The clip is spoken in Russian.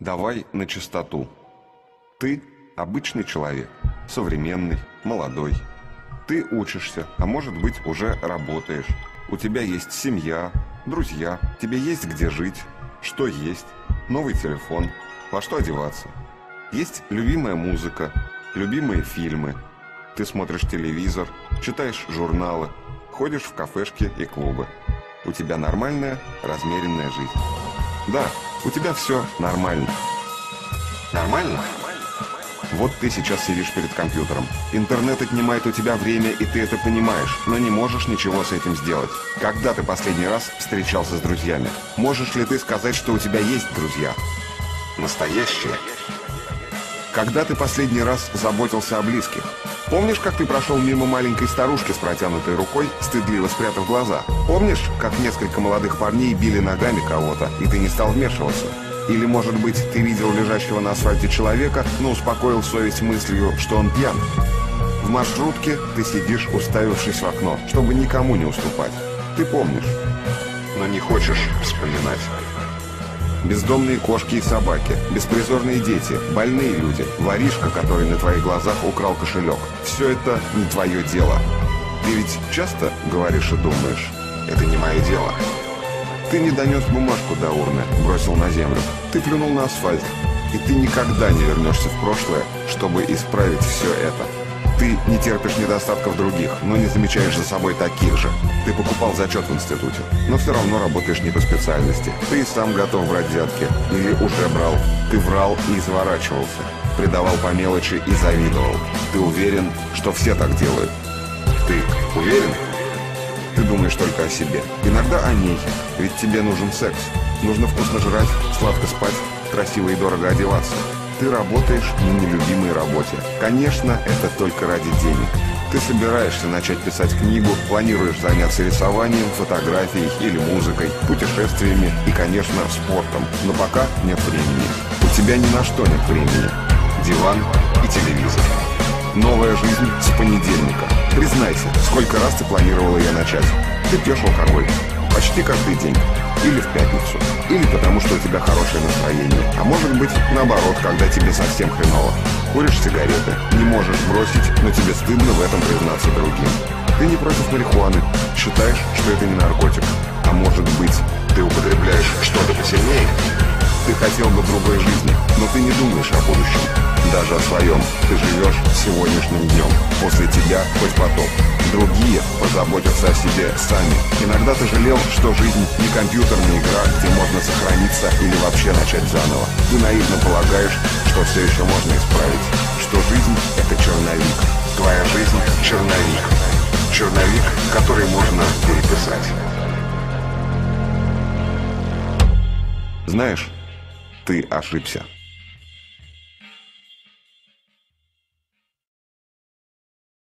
Давай на чистоту. Ты обычный человек, современный, молодой. Ты учишься, а может быть уже работаешь. У тебя есть семья, друзья, тебе есть где жить, что есть, новый телефон, во что одеваться. Есть любимая музыка, любимые фильмы. Ты смотришь телевизор, читаешь журналы, ходишь в кафешки и клубы. У тебя нормальная, размеренная жизнь. Да, у тебя все нормально. Нормально? Вот ты сейчас сидишь перед компьютером. Интернет отнимает у тебя время, и ты это понимаешь, но не можешь ничего с этим сделать. Когда ты последний раз встречался с друзьями? Можешь ли ты сказать, что у тебя есть друзья? Настоящие? Когда ты последний раз заботился о близких? Помнишь, как ты прошел мимо маленькой старушки с протянутой рукой, стыдливо спрятав глаза? Помнишь, как несколько молодых парней били ногами кого-то, и ты не стал вмешиваться? Или, может быть, ты видел лежащего на асфальте человека, но успокоил совесть мыслью, что он пьян? В маршрутке ты сидишь, уставившись в окно, чтобы никому не уступать. Ты помнишь, но не хочешь вспоминать. Бездомные кошки и собаки, беспризорные дети, больные люди, воришка, который на твоих глазах украл кошелек. Все это не твое дело. Ты ведь часто говоришь и думаешь, это не мое дело. Ты не донес бумажку до урны, бросил на землю. Ты плюнул на асфальт. И ты никогда не вернешься в прошлое, чтобы исправить все это. Ты не терпишь недостатков других, но не замечаешь за собой таких же. Ты покупал зачет в институте, но все равно работаешь не по специальности. Ты и сам готов брать взятки. Или уже брал. Ты врал и изворачивался. Предавал по мелочи и завидовал. Ты уверен, что все так делают. Ты уверен? Ты думаешь только о себе. Иногда о ней. Ведь тебе нужен секс. Нужно вкусно жрать, сладко спать, красиво и дорого одеваться. Ты работаешь на нелюбимой работе. Конечно, это только ради денег. Ты собираешься начать писать книгу, планируешь заняться рисованием, фотографией или музыкой, путешествиями и, конечно, спортом. Но пока нет времени. У тебя ни на что нет времени. Диван и телевизор. Новая жизнь с понедельника. Признайся, сколько раз ты планировала ее начать? Ты пьешь алкоголь. Почти каждый день. Или в пятницу. Или потому, что у тебя хорошее настроение. А может быть, наоборот, когда тебе совсем хреново. Куришь сигареты. Не можешь бросить, но тебе стыдно в этом признаться другим. Ты не против марихуаны. Считаешь, что это не наркотик. А может быть, ты употребляешь что-то посильнее? Хотел бы другой жизни, но ты не думаешь о будущем. Даже о своем. Ты живешь сегодняшним днем. После тебя хоть потоп. Другие позаботятся о себе сами. Иногда ты жалел, что жизнь не компьютерная игра, где можно сохраниться или вообще начать заново. Ты наивно полагаешь, что все еще можно исправить. Что жизнь — это черновик. Твоя жизнь — черновик. Черновик, который можно переписать. Знаешь, ты ошибся.